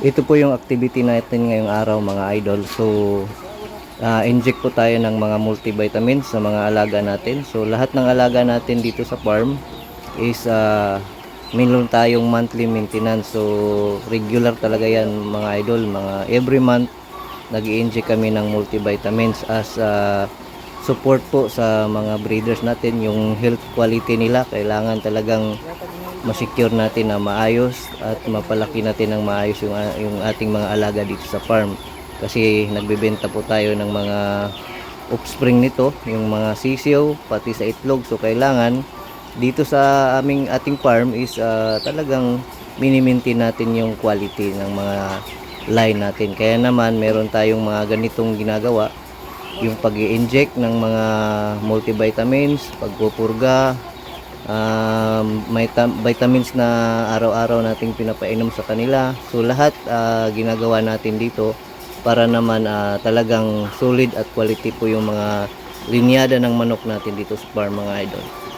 Ito po yung activity natin ngayong araw mga idol. So, ah, inject po tayo ng mga multivitamins sa mga alaga natin. So, lahat ng alaga natin dito sa farm is uh, meron tayong monthly maintenance. So, regular talaga yan mga idol. Mga every month, nag inject kami ng multivitamins as ah, support po sa mga breeders natin. Yung health quality nila, kailangan talagang masecure natin na maayos at mapalaki natin ng maayos yung, yung ating mga alaga dito sa farm. Kasi nagbebenta po tayo ng mga offspring nito yung mga sisiyo pati sa itlog. So kailangan dito sa aming ating farm is ah, talagang minimaintain natin yung quality ng mga line natin. Kaya naman meron tayong mga ganitong ginagawa. Yung pag inject ng mga multivitamins pagpupurga um, may tam- vitamins na araw-araw nating pinapainom sa kanila. So lahat ah, ginagawa natin dito para naman ah, talagang solid at quality po yung mga linyada ng manok natin dito sa farm mga idol.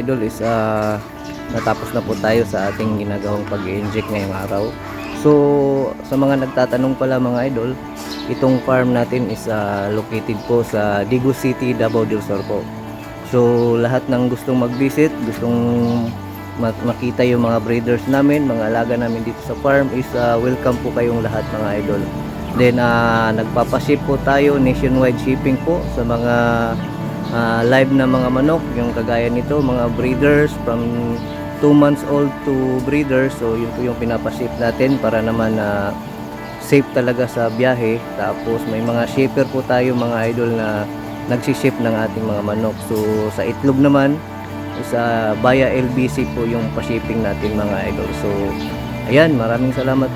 Idol is ah, natapos na po tayo sa ating ginagawang pag-inject ngayong araw. So sa mga nagtatanong pala mga idol, itong farm natin is ah, located po sa Digo City, Davao del Sur po. So lahat ng gustong mag-visit, gustong ma- makita yung mga breeders namin, mga alaga namin dito sa farm is ah, welcome po kayong lahat mga idol. Then ah, nagpapaship po tayo nationwide shipping po sa mga ah, live na mga manok, yung kagaya nito, mga breeders from 2 months old to breeders. So yun po yung pinapaship natin para naman na safe talaga sa biyahe. Tapos may mga shipper po tayo mga idol na nagsiship ng ating mga manok. So sa itlog naman, sa Baya LBC po yung pa-shipping natin mga idol. So ayan, maraming salamat.